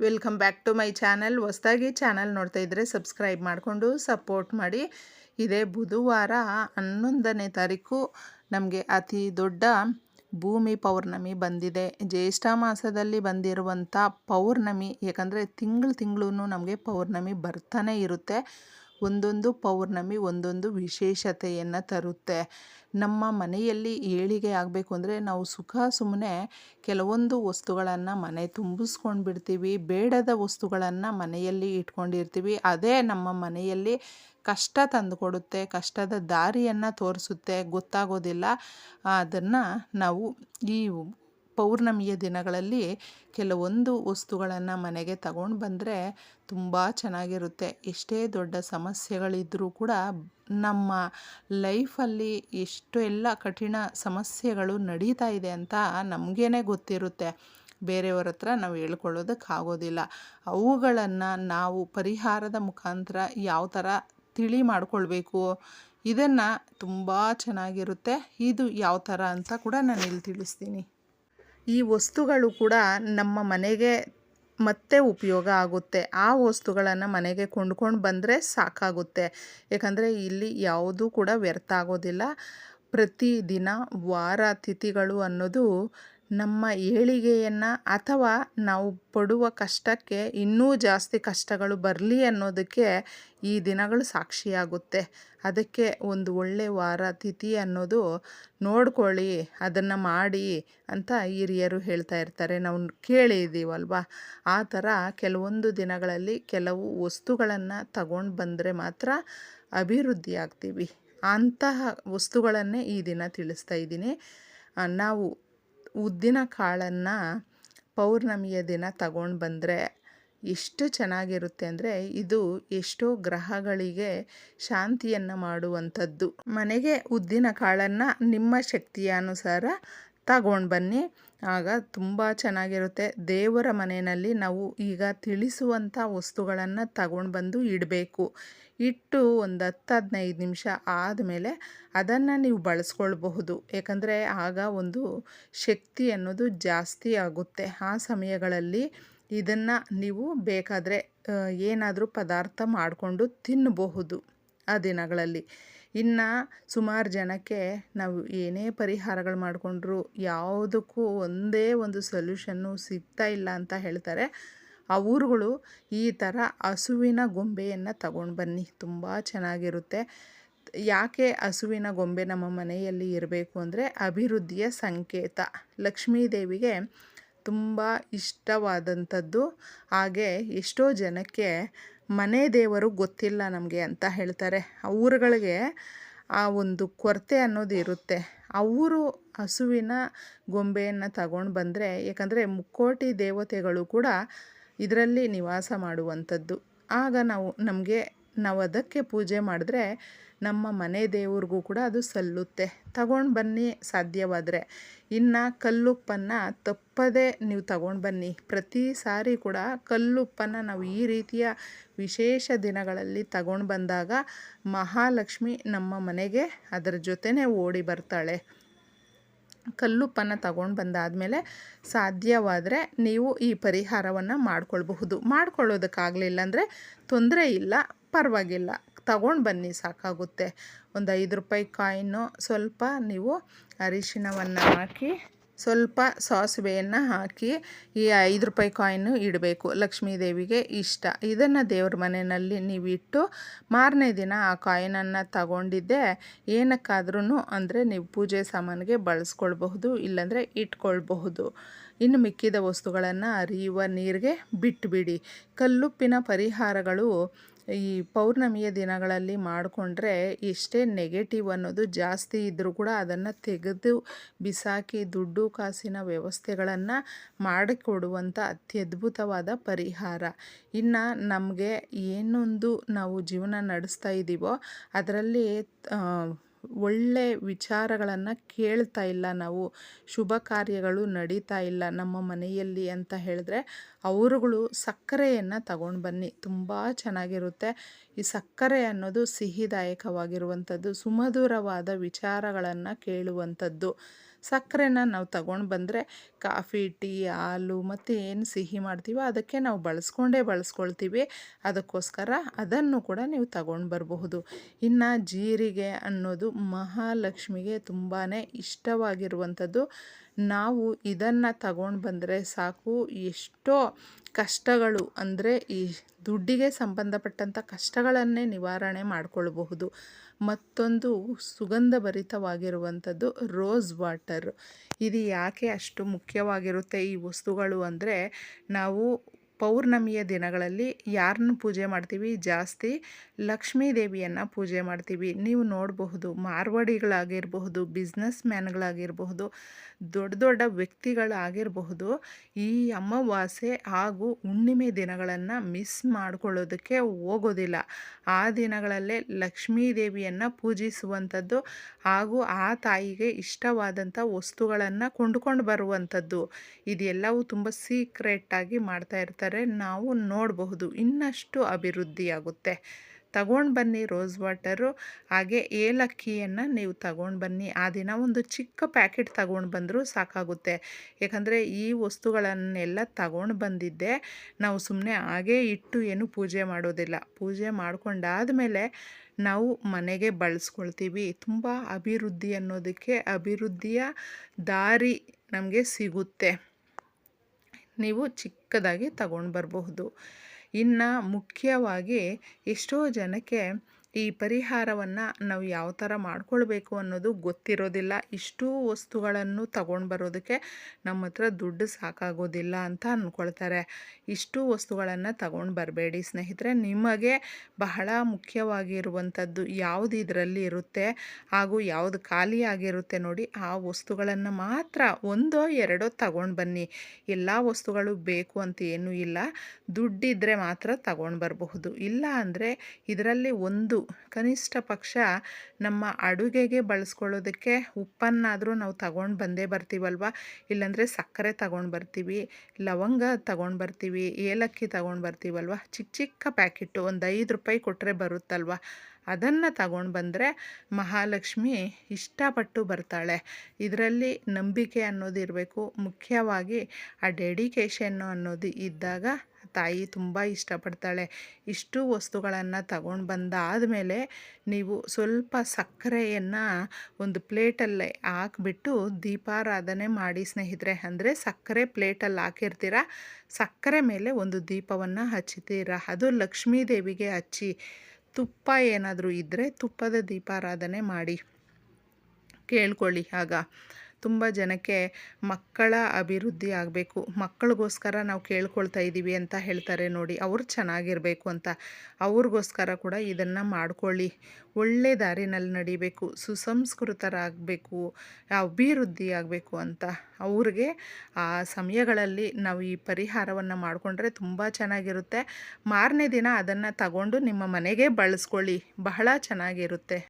Welcome back to my channel. ಹೊಸ್ದಾಗಿ channel ನೋಡ್ತಾ ಇದ್ದರೆ ಸಬ್ಸ್ಕ್ರೈಬ್ ಮಾಡಿಕೊಂಡು ಸಪೋರ್ಟ್ ಮಾಡಿ. ಇದೇ ಬುಧವಾರ ಹನ್ನೊಂದನೇ ತಾರೀಕು ನಮಗೆ ಅತಿ ದೊಡ್ಡ ಭೂಮಿ ಪೌರ್ಣಮಿ ಬಂದಿದೆ. ಜ್ಯೇಷ್ಠ ಮಾಸದಲ್ಲಿ ಬಂದಿರುವಂಥ ಪೌರ್ಣಮಿ, ಯಾಕಂದರೆ ತಿಂಗಳು ತಿಂಗಳೂ ನಮಗೆ ಪೌರ್ಣಮಿ ಬರ್ತಾನೆ ಇರುತ್ತೆ. ಒಂದೊಂದು ಪೌರ್ಣಮಿ ಒಂದೊಂದು ವಿಶೇಷತೆಯನ್ನು ತರುತ್ತೆ. ನಮ್ಮ ಮನೆಯಲ್ಲಿ ಏಳಿಗೆ ಆಗಬೇಕು ಅಂದರೆ ನಾವು ಸುಖ ಸುಮ್ಮನೆ ಕೆಲವೊಂದು ವಸ್ತುಗಳನ್ನು ಮನೆ ತುಂಬಿಸ್ಕೊಂಡು ಬಿಡ್ತೀವಿ, ಬೇಡದ ವಸ್ತುಗಳನ್ನು ಮನೆಯಲ್ಲಿ ಇಟ್ಕೊಂಡಿರ್ತೀವಿ. ಅದೇ ನಮ್ಮ ಮನೆಯಲ್ಲಿ ಕಷ್ಟ ತಂದುಕೊಡುತ್ತೆ, ಕಷ್ಟದ ದಾರಿಯನ್ನು ತೋರಿಸುತ್ತೆ, ಗೊತ್ತಾಗೋದಿಲ್ಲ. ಅದನ್ನು ನಾವು ಈ ಪೌರ್ಣಮಿಯ ದಿನಗಳಲ್ಲಿ ಕೆಲವೊಂದು ವಸ್ತುಗಳನ್ನು ಮನೆಗೆ ತಗೊಂಡು ಬಂದರೆ ತುಂಬ ಚೆನ್ನಾಗಿರುತ್ತೆ. ಎಷ್ಟೇ ದೊಡ್ಡ ಸಮಸ್ಯೆಗಳಿದ್ದರೂ ಕೂಡ ನಮ್ಮ ಲೈಫಲ್ಲಿ ಎಷ್ಟು ಎಲ್ಲ ಕಠಿಣ ಸಮಸ್ಯೆಗಳು ನಡೀತಾ ಇದೆ ಅಂತ ನಮಗೇನೆ ಗೊತ್ತಿರುತ್ತೆ. ಬೇರೆಯವ್ರ ಹತ್ರ ನಾವು ಹೇಳ್ಕೊಳ್ಳೋದಕ್ಕಾಗೋದಿಲ್ಲ. ಅವುಗಳನ್ನು ನಾವು ಪರಿಹಾರದ ಮುಖಾಂತರ ಯಾವ ಥರ ತಿಳಿ ಮಾಡಿಕೊಳ್ಬೇಕು, ಇದನ್ನು ತುಂಬ ಚೆನ್ನಾಗಿರುತ್ತೆ. ಇದು ಯಾವ ಥರ ಅಂತ ಕೂಡ ನಾನು ಇಲ್ಲಿ ತಿಳಿಸ್ತೀನಿ. ಈ ವಸ್ತುಗಳು ಕೂಡ ನಮ್ಮ ಮನೆಗೆ ಮತ್ತೆ ಉಪಯೋಗ ಆಗುತ್ತೆ. ಆ ವಸ್ತುಗಳನ್ನು ಮನೆಗೆ ಕೊಂಡ್ಕೊಂಡು ಬಂದರೆ ಸಾಕಾಗುತ್ತೆ. ಯಾಕಂದರೆ ಇಲ್ಲಿ ಯಾವುದೂ ಕೂಡ ವ್ಯರ್ಥ ಆಗೋದಿಲ್ಲ. ಪ್ರತಿದಿನ ವಾರ ತಿಥಿಗಳು ಅನ್ನೋದು ನಮ್ಮ ಏಳಿಗೆಯನ್ನು ಅಥವಾ ನಾವು ಪಡುವ ಕಷ್ಟಕ್ಕೆ ಇನ್ನೂ ಜಾಸ್ತಿ ಕಷ್ಟಗಳು ಬರಲಿ ಅನ್ನೋದಕ್ಕೆ ಈ ದಿನಗಳು ಸಾಕ್ಷಿಯಾಗುತ್ತೆ. ಅದಕ್ಕೆ ಒಂದು ಒಳ್ಳೆ ವಾರ ತಿಥಿ ಅನ್ನೋದು ನೋಡ್ಕೊಳ್ಳಿ, ಅದನ್ನು ಮಾಡಿ ಅಂತ ಹಿರಿಯರು ಹೇಳ್ತಾ ಇರ್ತಾರೆ. ನಾವು ಕೇಳಿದ್ದೀವಲ್ವ ಆ ಥರ ಕೆಲವೊಂದು ದಿನಗಳಲ್ಲಿ ಕೆಲವು ವಸ್ತುಗಳನ್ನು ತಗೊಂಡು ಬಂದರೆ ಮಾತ್ರ ಅಭಿವೃದ್ಧಿ ಆಗ್ತೀವಿ. ಅಂತಹ ವಸ್ತುಗಳನ್ನೇ ಈ ದಿನ ತಿಳಿಸ್ತಾ ಇದ್ದೀನಿ. ನಾವು ಉದ್ದಿನ ಕಾಳನ್ನು ಪೌರ್ಣಮಿಯ ದಿನ ತಗೊಂಡು ಬಂದರೆ ಎಷ್ಟು ಚೆನ್ನಾಗಿರುತ್ತೆ ಅಂದರೆ ಇದು ಎಷ್ಟೋ ಗ್ರಹಗಳಿಗೆ ಶಾಂತಿಯನ್ನು ಮಾಡುವಂಥದ್ದು. ಮನೆಗೆ ಉದ್ದಿನ ಕಾಳನ್ನು ನಿಮ್ಮ ಶಕ್ತಿಯ ಅನುಸಾರ ತಗೊಂಡು ಬನ್ನಿ. ಆಗ ತುಂಬ ಚೆನ್ನಾಗಿರುತ್ತೆ. ದೇವರ ಮನೆಯಲ್ಲಿ ನಾವು ಈಗ ತಿಳಿಸುವಂಥ ವಸ್ತುಗಳನ್ನು ತಗೊಂಡು ಬಂದು ಇಡಬೇಕು. ಇಟ್ಟು ಒಂದು ಹತ್ತು ಹದಿನೈದು ನಿಮಿಷ ಆದಮೇಲೆ ಅದನ್ನು ನೀವು ಬಳಸ್ಕೊಳ್ಬಹುದು. ಏಕೆಂದರೆ ಆಗ ಒಂದು ಶಕ್ತಿ ಅನ್ನೋದು ಜಾಸ್ತಿ ಆಗುತ್ತೆ. ಆ ಸಮಯಗಳಲ್ಲಿ ಇದನ್ನು ನೀವು ಬೇಕಾದರೆ ಏನಾದರೂ ಪದಾರ್ಥ ಮಾಡಿಕೊಂಡು ತಿನ್ನಬಹುದು ಆ ದಿನಗಳಲ್ಲಿ. ಇನ್ನು ಸುಮಾರು ಜನಕ್ಕೆ ನಾವು ಏನೇ ಪರಿಹಾರಗಳು ಮಾಡಿಕೊಂಡ್ರು ಯಾವುದಕ್ಕೂ ಒಂದೇ ಒಂದು ಸೊಲ್ಯೂಷನ್ನು ಸಿಗ್ತಾ ಇಲ್ಲ ಅಂತ ಹೇಳ್ತಾರೆ. ಆ ಊರುಗಳು ಈ ಥರ ಹಸುವಿನ ಗೊಂಬೆಯನ್ನು ತಗೊಂಡು ಬನ್ನಿ, ತುಂಬ ಚೆನ್ನಾಗಿರುತ್ತೆ. ಯಾಕೆ ಹಸುವಿನ ಗೊಂಬೆ ನಮ್ಮ ಮನೆಯಲ್ಲಿ ಇರಬೇಕು ಅಂದರೆ ಅಭಿವೃದ್ಧಿಯ ಸಂಕೇತ. ಲಕ್ಷ್ಮೀ ದೇವಿಗೆ ತುಂಬ ಇಷ್ಟವಾದಂಥದ್ದು. ಹಾಗೆ ಎಷ್ಟೋ ಜನಕ್ಕೆ ಮನೆ ದೇವರು ಗೊತ್ತಿಲ್ಲ ನಮಗೆ ಅಂತ ಹೇಳ್ತಾರೆ. ಊರುಗಳಿಗೆ ಆ ಒಂದು ಕೊರತೆ ಅನ್ನೋದು ಇರುತ್ತೆ. ಅವರು ಹಸುವಿನ ಗೊಂಬೆಯನ್ನು ತಗೊಂಡು ಬಂದರೆ, ಯಾಕಂದರೆ ಮುಕ್ಕೋಟಿ ದೇವತೆಗಳು ಕೂಡ ಇದರಲ್ಲಿ ನಿವಾಸ ಮಾಡುವಂಥದ್ದು. ಆಗ ನಾವು ನಮಗೆ, ನಾವು ಅದಕ್ಕೆ ಪೂಜೆ ಮಾಡಿದ್ರೆ ನಮ್ಮ ಮನೆ ದೇವ್ರಿಗೂ ಕೂಡ ಅದು ಸಲ್ಲುತ್ತೆ. ತಗೊಂಡು ಬನ್ನಿ ಸಾಧ್ಯವಾದರೆ. ಇನ್ನು ಕಲ್ಲುಪ್ಪನ್ನು ತಪ್ಪದೇ ನೀವು ತಗೊಂಡು ಬನ್ನಿ. ಪ್ರತಿ ಸಾರಿ ಕೂಡ ಕಲ್ಲುಪ್ಪನ್ನು ನಾವು ಈ ರೀತಿಯ ವಿಶೇಷ ದಿನಗಳಲ್ಲಿ ತಗೊಂಡು ಬಂದಾಗ ಮಹಾಲಕ್ಷ್ಮಿ ನಮ್ಮ ಮನೆಗೆ ಅದರ ಜೊತೆನೇ ಓಡಿ ಬರ್ತಾಳೆ. ಕಲ್ಲುಪ್ಪನ್ನು ತಗೊಂಡು ಬಂದಾದಮೇಲೆ ಸಾಧ್ಯವಾದರೆ ನೀವು ಈ ಪರಿಹಾರವನ್ನು ಮಾಡ್ಕೊಳ್ಬಹುದು. ಮಾಡ್ಕೊಳ್ಳೋದಕ್ಕಾಗಲಿಲ್ಲ ಅಂದರೆ ತೊಂದರೆ ಇಲ್ಲ, ಪರವಾಗಿಲ್ಲ. ತಗೊಂಡು ಬನ್ನಿ, ಸಾಕಾಗುತ್ತೆ. ಒಂದು ಐದು ರೂಪಾಯಿ ಕಾಯಿನು ಸ್ವಲ್ಪ ನೀವು ಅರಿಶಿಣವನ್ನು ಹಾಕಿ, ಸ್ವಲ್ಪ ಸಾಸಿವೆಯನ್ನು ಹಾಕಿ ಈ ಐದು ರೂಪಾಯಿ ಕಾಯಿನು ಇಡಬೇಕು. ಲಕ್ಷ್ಮೀ ದೇವಿಗೆ ಇಷ್ಟ. ಇದನ್ನು ದೇವ್ರ ಮನೆಯಲ್ಲಿ ನೀವಿಟ್ಟು ಮಾರನೇ ದಿನ ಆ ಕಾಯಿನನ್ನು ತಗೊಂಡಿದ್ದೆ. ಏನಕ್ಕಾದ್ರೂ ಅಂದರೆ ನೀವು ಪೂಜೆ ಸಾಮಾನಿಗೆ ಬಳಸ್ಕೊಳ್ಬಹುದು, ಇಲ್ಲಾಂದರೆ ಇಟ್ಕೊಳ್ಬಹುದು. ಇನ್ನು ಮಿಕ್ಕಿದ ವಸ್ತುಗಳನ್ನು ಅರಿಯುವ ನೀರಿಗೆ ಬಿಟ್ಟುಬಿಡಿ ಕಲ್ಲುಪ್ಪಿನ ಪರಿಹಾರಗಳು ಈ ಪೌರ್ಣಮಿಯ ದಿನಗಳಲ್ಲಿ ಮಾಡಿಕೊಂಡ್ರೆ ಎಷ್ಟೇ ನೆಗೆಟಿವ್ ಅನ್ನೋದು ಜಾಸ್ತಿ ಇದ್ದರೂ ಕೂಡ ಅದನ್ನು ತೆಗೆದು ಬಿಸಾಕಿ ದುಡ್ಡು ಕಾಸಿನ ವ್ಯವಸ್ಥೆಗಳನ್ನು ಮಾಡಿಕೊಡುವಂಥ ಅತ್ಯದ್ಭುತವಾದ ಪರಿಹಾರ. ಇನ್ನು ನಮಗೆ ಏನೊಂದು ನಾವು ಜೀವನ ನಡೆಸ್ತಾ ಇದ್ದೀವೋ ಅದರಲ್ಲಿ ಒಳ್ಳೆ ವಿಚಾರಗಳನ್ನು ಕೇಳ್ತಾ ಇಲ್ಲ ನಾವು. ಶುಭ ಕಾರ್ಯಗಳು ನಡೀತಾ ಇಲ್ಲ ನಮ್ಮ ಮನೆಯಲ್ಲಿ ಅಂತ ಹೇಳಿದ್ರೆ ಅವರುಗಳು ಸಕ್ಕರೆಯನ್ನು ತಗೊಂಡು ಬನ್ನಿ. ತುಂಬ ಚೆನ್ನಾಗಿರುತ್ತೆ. ಈ ಸಕ್ಕರೆ ಅನ್ನೋದು ಸಿಹಿದಾಯಕವಾಗಿರುವಂಥದ್ದು, ಸುಮಧುರವಾದ ವಿಚಾರಗಳನ್ನು ಕೇಳುವಂಥದ್ದು. ಸಕ್ಕರೆನ ನಾವು ತಗೊಂಡು ಬಂದರೆ ಕಾಫಿ, ಟೀ, ಹಾಲು ಮತ್ತು ಏನು ಸಿಹಿ ಮಾಡ್ತೀವೋ ಅದಕ್ಕೆ ನಾವು ಬಳಸ್ಕೊಂಡೇ ಬಳಸ್ಕೊಳ್ತೀವಿ. ಅದಕ್ಕೋಸ್ಕರ ಅದನ್ನು ಕೂಡ ನೀವು ತಗೊಂಡು ಬರಬಹುದು. ಇನ್ನು ಜೀರಿಗೆ ಅನ್ನೋದು ಮಹಾಲಕ್ಷ್ಮಿಗೆ ತುಂಬಾ ಇಷ್ಟವಾಗಿರುವಂಥದ್ದು. ನಾವು ಇದನ್ನು ತಗೊಂಡು ಬಂದರೆ ಸಾಕು. ಎಷ್ಟೋ ಕಷ್ಟಗಳು ಅಂದರೆ ಈ ದುಡ್ಡಿಗೆ ಸಂಬಂಧಪಟ್ಟಂಥ ಕಷ್ಟಗಳನ್ನೇ ನಿವಾರಣೆ ಮಾಡಿಕೊಳ್ಬಹುದು. ಮತ್ತೊಂದು ಸುಗಂಧಭರಿತವಾಗಿರುವಂಥದ್ದು ರೋಸ್ ವಾಟರ್. ಇದು ಯಾಕೆ ಅಷ್ಟು ಮುಖ್ಯವಾಗಿರುತ್ತೆ? ಈ ವಸ್ತುಗಳು ಅಂದರೆ ನಾವು ಪೌರ್ಣಮಿಯ ದಿನಗಳಲ್ಲಿ ಯಾರನ್ನು ಪೂಜೆ ಮಾಡ್ತೀವಿ? ಜಾಸ್ತಿ ಲಕ್ಷ್ಮೀ ದೇವಿಯನ್ನು ಪೂಜೆ ಮಾಡ್ತೀವಿ. ನೀವು ನೋಡಬಹುದು ಮಾರ್ವಾಡಿಗಳಾಗಿರಬಹುದು ಬಿಸ್ನೆಸ್ ಮ್ಯಾನ್ಗಳಾಗಿರಬಹುದು ದೊಡ್ಡ ದೊಡ್ಡ ವ್ಯಕ್ತಿಗಳಾಗಿರಬಹುದು, ಈ ಅಮಾವಾಸ್ಯೆ ಹಾಗೂ ಹುಣ್ಣಿಮೆ ದಿನಗಳನ್ನು ಮಿಸ್ ಮಾಡ್ಕೊಳ್ಳೋದಕ್ಕೆ ಹೋಗೋದಿಲ್ಲ. ಆ ದಿನಗಳಲ್ಲೇ ಲಕ್ಷ್ಮೀ ದೇವಿಯನ್ನು ಪೂಜಿಸುವಂಥದ್ದು ಹಾಗೂ ಆ ತಾಯಿಗೆ ಇಷ್ಟವಾದಂಥ ವಸ್ತುಗಳನ್ನು ಕೊಂಡುಕೊಂಡು ಬರುವಂಥದ್ದು. ಇದೆಲ್ಲವೂ ತುಂಬ ಸೀಕ್ರೆಟ್ಟಾಗಿ ಮಾಡ್ತಾ ಇರ್ತಾರೆ. ನಾವು ನೋಡಬಹುದು, ಇನ್ನಷ್ಟು ಅಭಿವೃದ್ಧಿಯಾಗುತ್ತೆ. ತಗೊಂಡು ಬನ್ನಿ ರೋಸ್ ವಾಟರು, ಹಾಗೆ ಏಲಕ್ಕಿಯನ್ನು ನೀವು ತಗೊಂಡು ಬನ್ನಿ. ಆ ದಿನ ಒಂದು ಚಿಕ್ಕ ಪ್ಯಾಕೆಟ್ ತಗೊಂಡು ಬಂದರೂ ಸಾಕಾಗುತ್ತೆ. ಯಾಕಂದರೆ ಈ ವಸ್ತುಗಳನ್ನೆಲ್ಲ ತಗೊಂಡು ಬಂದಿದ್ದೆ. ನಾವು ಸುಮ್ಮನೆ ಹಾಗೇ ಇಟ್ಟು ಏನು ಪೂಜೆ ಮಾಡೋದಿಲ್ಲ. ಪೂಜೆ ಮಾಡ್ಕೊಂಡಾದಮೇಲೆ ನಾವು ಮನೆಗೆ ಬಳಸ್ಕೊಳ್ತೀವಿ. ತುಂಬ ಅಭಿವೃದ್ಧಿ ಅನ್ನೋದಕ್ಕೆ ಅಭಿವೃದ್ಧಿಯ ದಾರಿ ನಮಗೆ ಸಿಗುತ್ತೆ. ನೀವು ಚಿಕ್ಕದಾಗಿ ತಗೊಂಡು ಬರಬಹುದು ಇನ್ನು ಮುಖ್ಯವಾಗಿ ಎಷ್ಟೋ ಜನಕ್ಕೆ ಈ ಪರಿಹಾರವನ್ನು ನಾವು ಯಾವ ಥರ ಮಾಡ್ಕೊಳ್ಬೇಕು ಅನ್ನೋದು ಗೊತ್ತಿರೋದಿಲ್ಲ. ಇಷ್ಟೂ ವಸ್ತುಗಳನ್ನು ತಗೊಂಡು ಬರೋದಕ್ಕೆ ನಮ್ಮ ಹತ್ರ ದುಡ್ಡು ಸಾಕಾಗೋದಿಲ್ಲ ಅಂತ ಅಂದ್ಕೊಳ್ತಾರೆ ಇಷ್ಟು ವಸ್ತುಗಳನ್ನು ತಗೊಂಡು ಬರಬೇಡಿ ಸ್ನೇಹಿತರೆ. ನಿಮಗೆ ಬಹಳ ಮುಖ್ಯವಾಗಿರುವಂಥದ್ದು ಯಾವುದು ಇದರಲ್ಲಿ ಇರುತ್ತೆ ಹಾಗೂ ಯಾವುದು ಖಾಲಿ ಆಗಿರುತ್ತೆ ನೋಡಿ ಆ ವಸ್ತುಗಳನ್ನು ಮಾತ್ರ ಒಂದೋ ಎರಡೋ ತಗೊಂಡು ಬನ್ನಿ. ಎಲ್ಲ ವಸ್ತುಗಳು ಬೇಕು ಅಂತ ಏನೂ ಇಲ್ಲ. ದುಡ್ಡಿದ್ದರೆ ಮಾತ್ರ ತಗೊಂಡು ಬರಬಹುದು. ಇಲ್ಲ ಅಂದರೆ ಇದರಲ್ಲಿ ಒಂದು ಕನಿಷ್ಠ ಪಕ್ಷ ನಮ್ಮ ಅಡುಗೆಗೆ ಬಳಸ್ಕೊಳ್ಳೋದಕ್ಕೆ ಉಪ್ಪನ್ನಾದರೂ ನಾವು ತಗೊಂಡು ಬಂದೇ ಬರ್ತೀವಲ್ವ? ಇಲ್ಲಾಂದರೆ ಸಕ್ಕರೆ ತಗೊಂಡು ಬರ್ತೀವಿ, ಲವಂಗ ತಗೊಂಡು ಬರ್ತೀವಿ, ಏಲಕ್ಕಿ ತಗೊಂಡು ಬರ್ತೀವಲ್ವ? ಚಿಕ್ಕ ಚಿಕ್ಕ ಪ್ಯಾಕೆಟು ಒಂದು ಐದು ರೂಪಾಯಿ ಕೊಟ್ಟರೆ ಬರುತ್ತಲ್ವ? ಅದನ್ನು ತಗೊಂಡು ಬಂದರೆ ಮಹಾಲಕ್ಷ್ಮಿ ಇಷ್ಟಪಟ್ಟು ಬರ್ತಾಳೆ. ಇದರಲ್ಲಿ ನಂಬಿಕೆ ಅನ್ನೋದು ಇರಬೇಕು. ಮುಖ್ಯವಾಗಿ ಆ ಡೆಡಿಕೇಶನ್ನು ಅನ್ನೋದು ಇದ್ದಾಗ ತಾಯಿ ತುಂಬ ಇಷ್ಟಪಡ್ತಾಳೆ. ಇಷ್ಟು ವಸ್ತುಗಳನ್ನು ತಗೊಂಡು ಬಂದಾದಮೇಲೆ ನೀವು ಸ್ವಲ್ಪ ಸಕ್ಕರೆಯನ್ನು ಒಂದು ಪ್ಲೇಟಲ್ಲೇ ಹಾಕ್ಬಿಟ್ಟು ದೀಪಾರಾಧನೆ ಮಾಡಿ ಸ್ನೇಹಿತರೆ. ಅಂದರೆ ಸಕ್ಕರೆ ಪ್ಲೇಟಲ್ಲಿ ಹಾಕಿರ್ತೀರ? ಸಕ್ಕರೆ ಮೇಲೆ ಒಂದು ದೀಪವನ್ನು ಹಚ್ಚುತ್ತೀರ ಅದು ಲಕ್ಷ್ಮೀ ದೇವಿಗೆ ಹಚ್ಚಿ ತುಪ್ಪ ಏನಾದರೂ ಇದ್ದರೆ ತುಪ್ಪದ ದೀಪಾರಾಧನೆ ಮಾಡಿ. ಕೇಳ್ಕೊಳ್ಳಿ ಆಗ. ತುಂಬ ಜನಕ್ಕೆ ಮಕ್ಕಳ ಅಭಿವೃದ್ಧಿ ಆಗಬೇಕು. ಮಕ್ಕಳಿಗೋಸ್ಕರ ನಾವು ಕೇಳ್ಕೊಳ್ತಾ ಇದ್ದೀವಿ ಅಂತ ಹೇಳ್ತಾರೆ ನೋಡಿ. ಅವ್ರು ಚೆನ್ನಾಗಿರಬೇಕು ಅಂತ. ಅವ್ರಿಗೋಸ್ಕರ ಕೂಡ ಇದನ್ನು ಮಾಡ್ಕೊಳ್ಳಿ. ಒಳ್ಳೆ ದಾರಿನಲ್ಲಿ ನಡಿಬೇಕು. ಸುಸಂಸ್ಕೃತರಾಗಬೇಕು. ಅಭಿವೃದ್ಧಿ ಆಗಬೇಕು ಅಂತ. ಅವ್ರಿಗೆ ಆ ಸಮಯಗಳಲ್ಲಿ ನಾವು ಈ ಪರಿಹಾರವನ್ನು ಮಾಡಿಕೊಂಡ್ರೆ ತುಂಬ ಚೆನ್ನಾಗಿರುತ್ತೆ. ಮಾರನೇ ದಿನ ಅದನ್ನು ತಗೊಂಡು ನಿಮ್ಮ ಮನೆಗೆ ಬಳಸ್ಕೊಳ್ಳಿ. ಬಹಳ ಚೆನ್ನಾಗಿರುತ್ತೆ.